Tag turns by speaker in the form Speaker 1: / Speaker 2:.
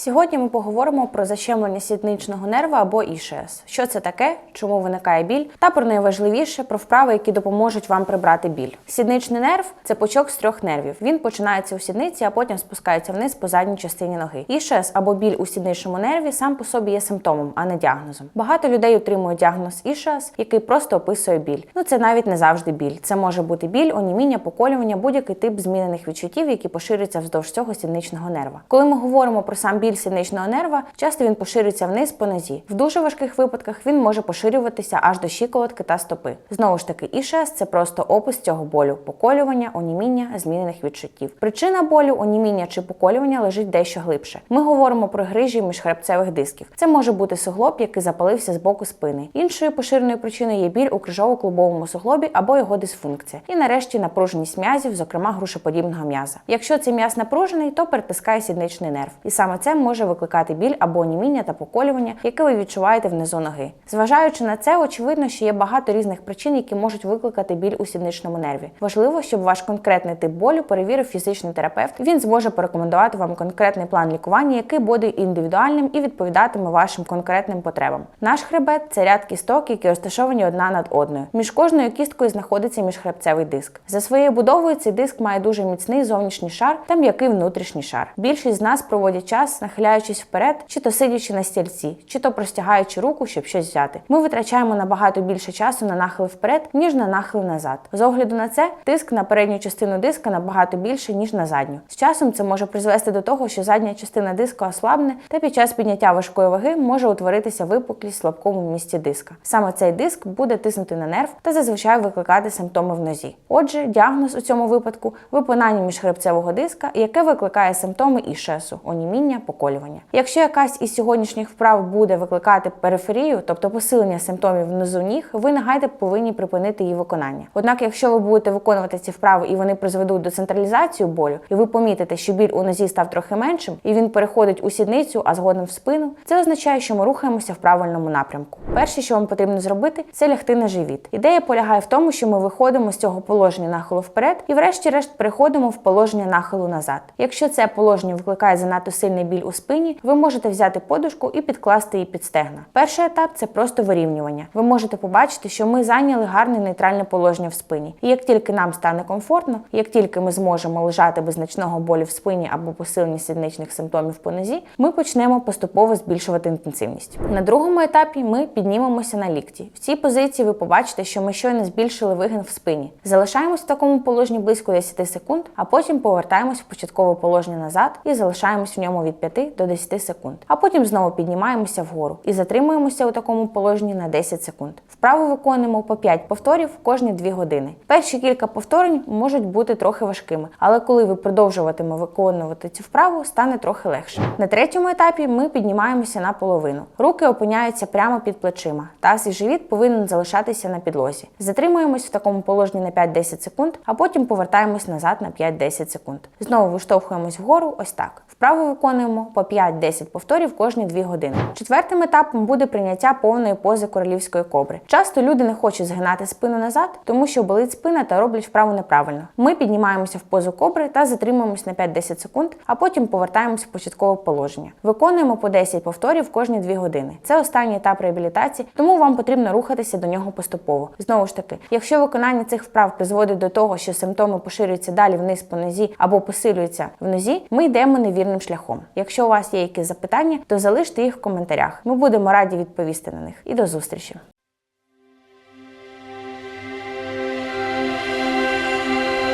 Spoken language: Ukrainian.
Speaker 1: Сьогодні ми поговоримо про защемлення сідничного нерва або ІШС. Що це таке, чому виникає біль, та про найважливіше про вправи, які допоможуть вам прибрати біль. Сідничний нерв це пучок з трьох нервів. Він починається у сідниці, а потім спускається вниз по задній частині ноги. ІШС або біль у сідничному нерві сам по собі є симптомом, а не діагнозом. Багато людей отримують діагноз ІШС, який просто описує біль. Ну це навіть не завжди біль. Це може бути біль, оніміння, поколювання, будь-який тип змінених відчуттів, які поширюються вздовж цього сідничного нерва. Коли ми говоримо про сам біль сідничного нерва, часто він поширюється вниз по нозі. В дуже важких випадках він може поширюватися аж до щиколотки та стопи. Знову ж таки, ІШС – це просто опис цього болю, поколювання, оніміння, змінених відчуттів. Причина болю, оніміння чи поколювання лежить дещо глибше. Ми говоримо про грижі міжхребцевих дисків. Це може бути суглоб, який запалився з боку спини. Іншою поширеною причиною є біль у крижово-клубовому суглобі або його дисфункція. І нарешті напруженість м'язів, зокрема грушеподібного м'яза. Якщо цей м'яз напружений, то перетискає сідничний нерв. І саме це може викликати біль або оніміння та поколювання, яке ви відчуваєте внизу ноги. Зважаючи на це, очевидно, що є багато різних причин, які можуть викликати біль у сідничному нерві. Важливо, щоб ваш конкретний тип болю перевірив фізичний терапевт. Він зможе порекомендувати вам конкретний план лікування, який буде індивідуальним і відповідатиме вашим конкретним потребам. Наш хребет це ряд кісток, які розташовані одна над одною. Між кожною кісткою знаходиться міжхребцевий диск. За своєю будовою цей диск має дуже міцний зовнішній шар та м'який внутрішній шар. Більшість з нас проводять час, нахиляючись вперед, чи то сидячи на стільці, чи то простягаючи руку, щоб щось взяти. Ми витрачаємо набагато більше часу на нахил вперед, ніж на нахил назад. З огляду на це, тиск на передню частину диска набагато більше, ніж на задню. З часом це може призвести до того, що задня частина диска ослабне, та під час підняття важкої ваги може утворитися випуклість в слабкому місці диска. Саме цей диск буде тиснути на нерв та зазвичай викликати симптоми в нозі. Отже, діагноз у цьому випадку випинання міжхребцевого диска, яке викликає симптоми ішесу, оніміння, поколювання. Якщо якась із сьогоднішніх вправ буде викликати периферію, тобто посилення симптомів внизу ніг, ви негайно повинні припинити її виконання. Однак, якщо ви будете виконувати ці вправи і вони призведуть до централізації болю, і ви помітите, що біль у нозі став трохи меншим, і він переходить у сідницю, а згодом в спину, це означає, що ми рухаємося в правильному напрямку. Перше, що вам потрібно зробити, це лягти на живіт. Ідея полягає в тому, що ми виходимо з цього положення нахилу вперед і, врешті-решт, переходимо в положення нахилу назад. Якщо це положення викликає занадто сильний біль у спині, ви можете взяти подушку і підкласти її під стегна. Перший етап це просто вирівнювання. Ви можете побачити, що ми зайняли гарне нейтральне положення в спині. І як тільки нам стане комфортно, як тільки ми зможемо лежати без значного болю в спині або посилення сідничних симптомів по нозі, ми почнемо поступово збільшувати інтенсивність. На другому етапі ми піднімемося на лікті. В цій позиції ви побачите, що ми щойно збільшили вигин в спині. Залишаємось в такому положенні близько 10 секунд, а потім повертаємось в початкове положення назад і залишаємось в ньому від 5 до 10 секунд. А потім знову піднімаємося вгору і затримуємося у такому положенні на 10 секунд. Вправо виконуємо по 5 повторів кожні 2 години. Перші кілька повторень можуть бути трохи важкими, але коли ви продовжуватиме виконувати цю вправу, стане трохи легше. На третьому етапі ми піднімаємося на половину. Руки опиняються прямо під плечима. Таз і живіт повинен залишатися на підлозі. Затримуємось в такому положенні на 5-10 секунд, а потім повертаємось назад на 5-10 секунд. Знову виштовхуємось вгору, ось так. Вправо виконуємо по 5-10 повторів кожні 2 години. Четвертим етапом буде прийняття повної пози королівської кобри. Часто люди не хочуть згинати спину назад, тому що болить спина та роблять вправу неправильно. Ми піднімаємося в позу кобри та затримуємось на 5-10 секунд, а потім повертаємося в початкове положення. Виконуємо по 10 повторів кожні 2 години. Це останній етап реабілітації, тому вам потрібно рухатися до нього поступово. Знову ж таки, якщо виконання цих вправ призводить до того, що симптоми поширюються далі вниз по нозі або посилюються в нозі, ми йдемо невірним шляхом. Якщо у вас є якісь запитання, то залиште їх в коментарях. Ми будемо раді відповісти на них. І до зустрічі!